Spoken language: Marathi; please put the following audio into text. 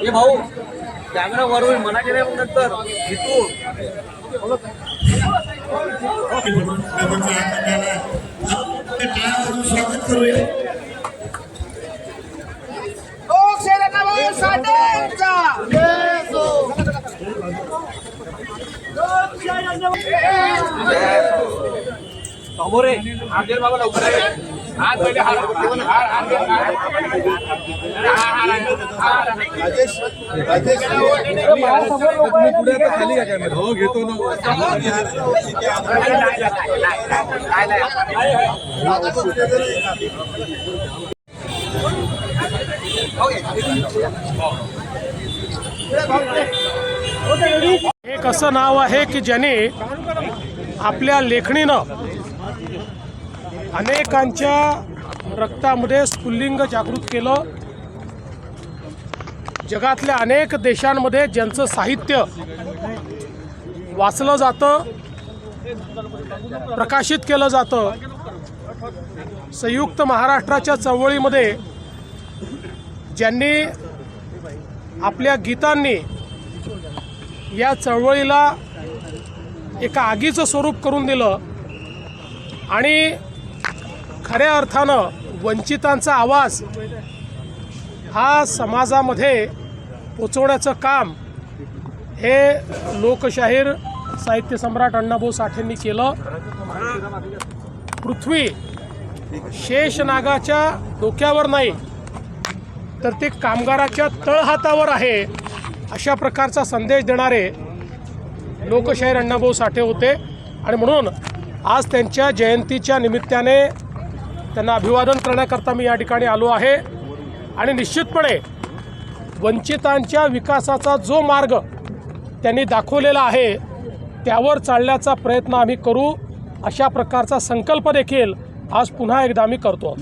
हे भाऊ कॅमेरा वरून म्हणायचे नाही मग नंतर इथून स्वागत करूया लोकशाहीला साठेचा समोर आहे हात दे हार लवकर आहे. हात पहिले हात. हात- हात हो घेतो एक असं नाव आहे की ज्याने आपल्या लेखणीनं अनेकांच्या रक्तामध्ये स्फुल्लिंग जागृत केलं. जगातल्या अनेक देशांमध्ये ज्यांचं साहित्य वाचलं जातं प्रकाशित केलं जातं संयुक्त महाराष्ट्राच्या चळवळीमध्ये ज्यांनी आपल्या गीतांनी या चळवळीला एका आगीचं स्वरूप करून दिलं. आणि खऱ्या अर्थानं वंचितांचा आवाज हा समाजामध्ये पोचवण्याचं काम हे लोकशाहीर साहित्य सम्राट अण्णाभाऊ साठेंनी केलं. पृथ्वी शेषनागाच्या डोक्यावर नाही तर ते कामगाराच्या तळहातावर आहे अशा प्रकारचा संदेश देणारे लोकशाहीर अण्णाभाऊ साठे होते. आणि म्हणून आज त्यांच्या जयंतीच्या निमित्ताने त्यांना अभिवादन करण्याकरता मी या ठिकाणी आलो आहे. आणि निश्चितपणे वंचितांच्या विकासाचा जो मार्ग त्यांनी दाखवलेला आहे त्यावर चालण्याचा प्रयत्न आम्ही करू अशा प्रकारचा संकल्प देखील आज पुन्हा एकदा आम्ही करतो.